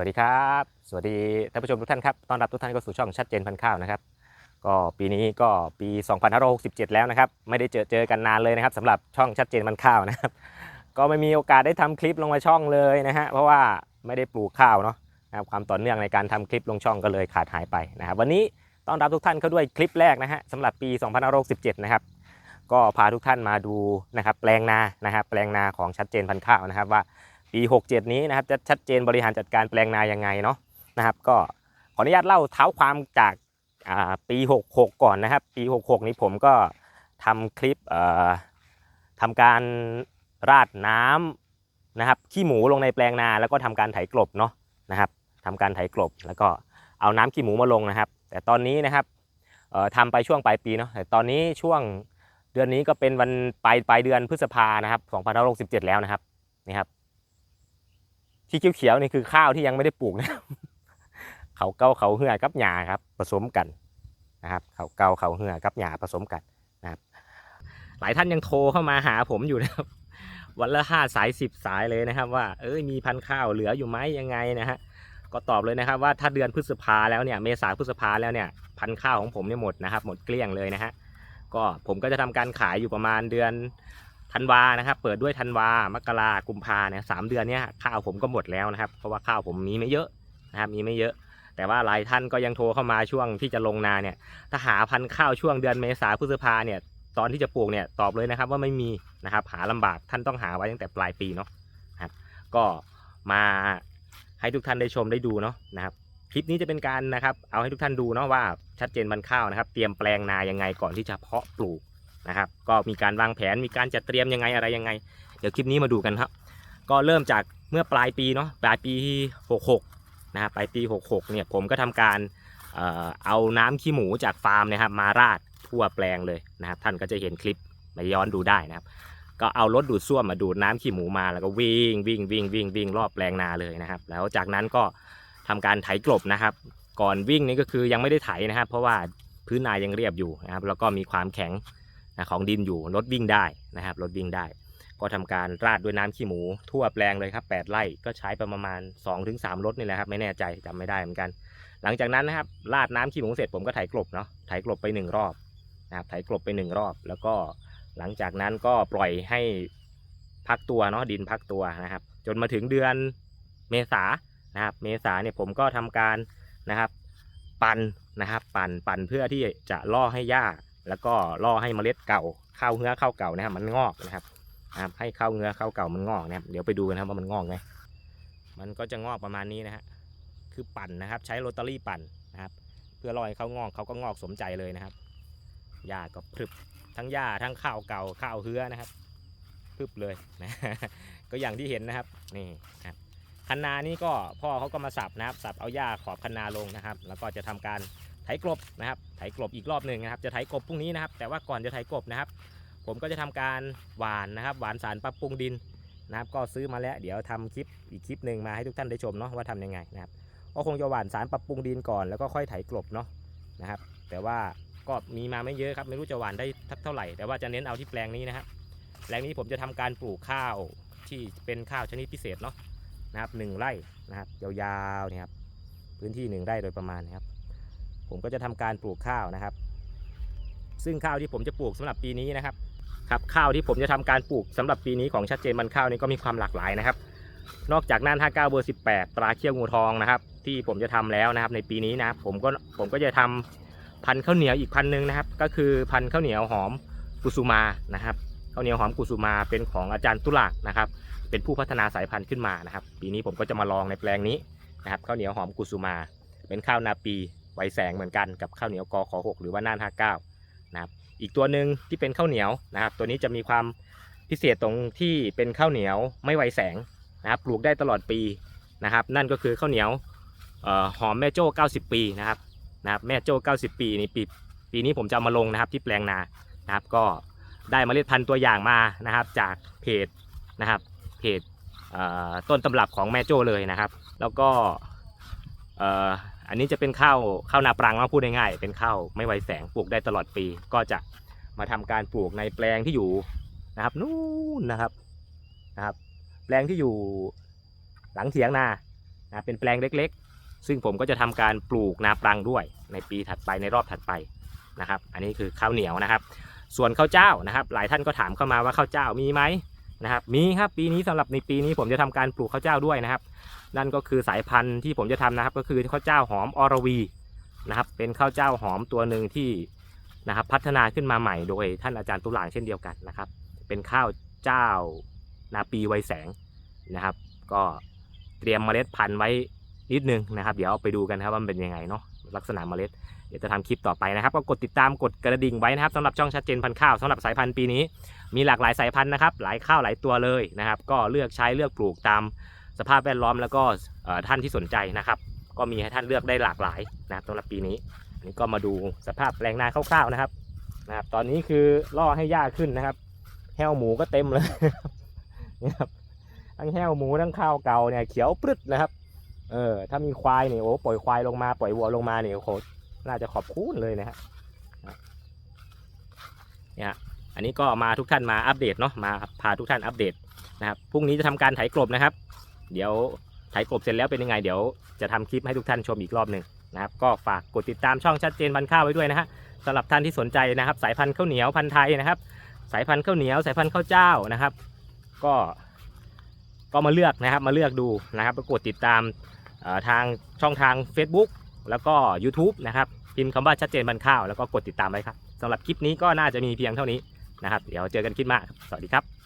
วัสดีครับ สวัสดีท่านผู้ชมทุกท่านครับต้อนรับทุกท่านเข้าสู่ช่องชัดเจนพันข้าวนะครับ ก็ปีนี้ก็ปี 2567 แล้วนะครับ ไม่ได้เจอเจอกันนานเลยนะครับสำหรับช่องชัดเจนพันข้าวนะครับ ก็ไม่มีโอกาสได้ทำคลิปลงมาช่องเลยนะฮะ เพราะว่าไม่ได้ปลูกข้าวเนาะนะครับความต่อเนื่องในการทำคลิปลงช่องก็เลยขาดหายไปนะครับ วันนี้ต้อนรับทุกท่านเข้าด้วยคลิปแรกนะฮะสำหรับปี 2567 นะครับ ก็พาทุกท่านมาดูนะครับแปลงนา นะครับแปลงนาของชัดเจนพันข้าวนะครับว่า ปี67 นี้นะครับจะชัดเจนบริหารจัดการแปลงนายังไงเนาะนะครับ ก็ขออนุญาตเล่าเท้าความจากปี 66 ก่อนนะครับ ปี 66 นี้ผมก็ทำคลิปทำการราดน้ำนะครับขี้หมูลงในแปลงนาแล้วก็ทำการไถกลบเนาะนะครับทำการไถกลบ แล้วก็เอาน้ำขี้หมูมาลงนะครับ แต่ตอนนี้นะครับทำไปช่วงปลายปีเนาะแต่ตอนนี้ช่วงเดือนนี้ก็เป็นวันปลายปลายเดือนพฤษภานะครับ2567 แล้วนะครับนี่ครับ ที่เขียวๆนี่คือข้าวที่ยังไม่ได้ปลูกนะครับเขาเกาเขาเหือกับหญ้าครับ ผสมกันนะครับ เขาเกาเขาเหือกับหญ้าผสมกันนะครับ หลายท่านยังโทรเข้ามาหาผมอยู่นะครับ วันละห้าสายสิบสายเลยนะครับ ว่าเอ้ยมีพันธุ์ข้าวเหลืออยู่ไหมยังไงนะฮะก็ตอบเลยนะครับว่าถ้าเดือนพฤษภาแล้วเนี่ยเมษาพฤษภาแล้วเนี่ยพันธุ์ข้าวของผมเนี่ยหมดนะครับ หมดเกลี้ยงเลยนะฮะก็ผมก็จะทำการขายอยู่ประมาณเดือน ธันวานะครับ เปิดด้วยธันวามกรากุมภาเนี่ยสามเดือนเนี้ยข้าวผมก็หมดแล้วนะครับ เพราะว่าข้าวผมมีไม่เยอะนะครับ มีไม่เยอะ แต่ว่าหลายท่านก็ยังโทรเข้ามาช่วงที่จะลงนาเนี่ย ถ้าหาพันธุ์ข้าวช่วงเดือนเมษาพฤษภาเนี่ย ตอนที่จะปลูกเนี่ยตอบเลยนะครับว่าไม่มีนะครับ หาลำบากท่านต้องหาไว้ตั้งแต่ปลายปีเนาะครับ ก็มาให้ทุกท่านได้ชมได้ดูเนาะนะครับคลิปนี้จะเป็นการนะครับเอาให้ทุกท่านดูเนาะว่าชัดเจนพันธุ์ข้าวนะครับ เตรียมแปลงนายังไงก่อนที่จะเพาะปลูก นะครับ ก็มีการวางแผนมีการจัดเตรียมยังไงอะไรยังไง เดี๋ยวคลิปนี้มาดูกันครับ ก็เริ่มจากเมื่อปลายปีเนาะปลายปี 66นะครับปลายปี 66เนี่ยผมก็ทำการเอาน้ำขี้หมูจากฟาร์มนะครับ มาราดทั่วแปลงเลยนะครับ ท่านก็จะเห็นคลิปมาย้อนดูได้นะครับ ก็เอารถดูดซ่วมมาดูดน้ำขี้หมูมาแล้วก็วิ่งวิ่งวิ่งวิ่งวิ่งรอบแปลงนาเลยนะครับ แล้วจากนั้นก็ทำการไถกลบนะครับ ก่อนวิ่งนี่ก็คือยังไม่ได้ไถนะครับ เพราะว่าพื้นนายังเรียบอยู่นะครับ แล้วก็มีความแข็ง ของดินอยู่รถวิ่งได้นะครับรถวิ่งได้ ก็ทำการราดด้วยน้ำขี้หมูทั่วแปลงเลยครับ8ไร่ก็ใช้ไปประมาณ 2-3รถนี่แหละครับไม่แน่ใจจำไม่ได้เหมือนกัน หลังจากนั้นนะครับราดน้ำขี้หมูเสร็จผมก็ไถกลบเนาะไถกลบไปหนึ่งรอบนะครับไถกลบไปหนึ่งรอบ แล้วก็หลังจากนั้นก็ปล่อยให้พักตัวเนาะดินพักตัวนะครับ จนมาถึงเดือนเมษานะครับ เมษาเนี่ยผมก็ทำการนะครับ ปั่นนะครับ ปั่นปั่นเพื่อที่จะล่อให้หญ้า แล้วก็ล่อให้เมล็ดเก่าข้าวเนื้อข้าวเก่านะครับ มันงอกนะครับนะครับให้ข้าวเนื้อข้าวเก่ามันงอกนะครับ เดี๋ยวไปดูกันนะครับว่ามันงอกไหมมันก็จะงอกประมาณนี้นะฮะคือปั่นนะครับ ใช้โรตารี่ปั่นนะครับ เพื่อล่อให้เขางอกเขาก็งอกสมใจเลยนะครับหญ้าก็พรึบทั้งหญ้าทั้งข้าวเก่าข้าวเฮือนะครับพรึบเลยนะก็อย่างที่เห็นนะครับนี่ครับคันนานี้ก็พ่อเขาก็มาสับนะครับสับเอาหญ้าขอบคันนาลงนะครับ แล้วก็จะทำการ ไถกลบนะครับไถกลบอีกรอบหนึ่งนะครับ จะไถกลบพรุ่งนี้นะครับ แต่ว่าก่อนจะไถกลบนะครับ ผมก็จะทำการหวานนะครับ หวานสารปรับปรุงดินนะครับ ก็ซื้อมาแล้ว เดี๋ยวทำคลิปอีกคลิปหนึ่งมาให้ทุกท่านได้ชมเนาะว่าทำยังไงนะครับ ก็คงจะหวานสารปรับปรุงดินก่อนแล้วก็ค่อยไถกลบเนาะนะครับ แต่ว่าก็มีมาไม่เยอะครับ ไม่รู้จะหวานได้ทักเท่าไหร่ แต่ว่าจะเน้นเอาที่แปลงนี้นะครับ แปลงนี้ผมจะทำการปลูกข้าวที่เป็นข้าวชนิดพิเศษเนาะนะครับหนึ่งไร่นะครับยาวๆเนี่ยครับพื้นที่หนึ่งไร่โดยประมาณนะครับ ผมก็จะทำการปลูกข้าวนะครับ ซึ่งข้าวที่ผมจะปลูกสำหรับปีนี้นะครับ ครับข้าวที่ผมจะทำการปลูกสำหรับปีนี้ของชัดเจนมันข้าวนี่ก็มีความหลากหลายนะครับ นอกจากน่าน59เบอร์18ตราเขี้ยวงูทองนะครับ ที่ผมจะทำแล้วนะครับ ในปีนี้นะครับผมก็ผมก็จะทำพันธุ์ข้าวเหนียวอีกพันธุ์หนึ่งนะครับ ก็คือพันธุ์ข้าวเหนียวหอมกุสุมานะครับข้าวเหนียวหอมกุสุมาเป็นของอาจารย์ตุลากนะครับ เป็นผู้พัฒนาสายพันธุ์ขึ้นมานะครับ ปีนี้ผมก็จะมาลองในแปลงนี้นะครับข้าวเหนียวหอมกุสุมา เป็นข้าวนาปี ไวแสงเหมือนกันกับข้าวเหนียวกอขอ6หรือว่าน่าน59นะครับอีกตัวหนึ่งที่เป็นข้าวเหนียวนะครับ ตัวนี้จะมีความพิเศษตรงที่เป็นข้าวเหนียวไม่ไวแสงนะครับปลูกได้ตลอดปีนะครับ นั่นก็คือข้าวเหนียวออหอมแม่โจ้ 90 ปีนะครับนะครับแม่โจ้ 90 ปีนี่ปีปีนี้ผมจะามาลงนะครับที่แปลงนานะครับ ก็ได้เมล็ดพันธุ์ตัวอย่างมานะครับ จากเพจนะครับเพจต้นตำรับของแม่โจ้เลยนะครับ แล้วก็ อันนี้จะเป็นข้าวข้าวนาปรังมาพูดง่ายๆเป็นข้าวไม่ไวแสงปลูกได้ตลอดปี ก็จะมาทำการปลูกในแปลงที่อยู่นะครับนู่นนะครับนะครับ แปลงที่อยู่หลังเถียงนานะเป็นแปลงเล็กๆ ซึ่งผมก็จะทำการปลูกนาปรังด้วยในปีถัดไปในรอบถัดไปนะครับ อันนี้คือข้าวเหนียวนะครับ ส่วนข้าวเจ้านะครับ หลายท่านก็ถามเข้ามาว่าข้าวเจ้ามีไหม นะครับมีครับปีนี้สำหรับในปีนี้ผมจะทำการปลูกข้าวเจ้าด้วยนะครับ นั่นก็คือสายพันธุ์ที่ผมจะทำนะครับ ก็คือข้าวเจ้าหอมอรวีนะครับ เป็นข้าวเจ้าหอมตัวหนึ่งที่นะครับ พัฒนาขึ้นมาใหม่โดยท่านอาจารย์ตุลางเช่นเดียวกันนะครับ เป็นข้าวเจ้านาปีไวแสงนะครับ ก็เตรียมเมล็ดพันธุ์ไว้นิดนึงนะครับ เดี๋ยวเอาไปดูกันครับว่ามันเป็นยังไงเนาะ ลักษณะเมล็ด เดี๋ยวจะทำคลิปต่อไปนะครับ ก็กดติดตามกดกระดิ่งไว้นะครับสำหรับช่องชัดเจนพันข้าวสำหรับสายพันธุ์ปีนี้ มีหลากหลายสายพันธุ์นะครับ หลายข้าวหลายตัวเลยนะครับ ก็เลือกใช้เลือกปลูกตามสภาพแวดล้อมแล้วก็ท่านที่สนใจนะครับ ก็มีให้ท่านเลือกได้หลากหลายนะครับสำหรับปีนี้อันนี้ก็มาดูสภาพแปลงนาคร่าวๆนะครับนะครับ ตอนนี้คือล่อให้หญ้าขึ้นนะครับแห้วหมูก็เต็มเลยนี่ครับทั้งแห้วหมูทั้งข้าวเก่าเนี่ยเขียวปรึดนะครับ เออ ถ้ามีควายเนี่ยโอ้ปล่อยควายลงมาปล่อยวัวลงมาเนี่ยโอ้โหน่าจะขอบคุณเลยนะฮะเนี่ยอันนี้ก็มาทุกท่านมาอัปเดตเนาะมาพาทุกท่านอัปเดตนะครับพรุ่งนี้จะทำการไถกลบนะครับ เดี๋ยวไถกลบเสร็จแล้วเป็นยังไง เดี๋ยวจะทำคลิปให้ทุกท่านชมอีกรอบหนึ่งนะครับ ก็ฝากกดติดตามช่องชัดเจนพันข้าวไว้ด้วยนะฮะสำหรับท่านที่สนใจนะครับ สายพันธุ์ข้าวเหนียวพันธุ์ไทยนะครับ สายพันธุ์ข้าวเหนียว สายพันธุ์ข้าวเจ้านะครับ ก็ก็มาเลือกนะครับมาเลือกดูนะครับกดติดตาม ทางช่องทาง Facebook แล้วก็ YouTube นะครับพิมพ์คำว่าชัดเจนบรรข้าวแล้วก็กดติดตามไว้ครับสำหรับคลิปนี้ก็น่าจะมีเพียงเท่านี้นะครับ เดี๋ยวเจอกันคลิปหน้าสวัสดีครับ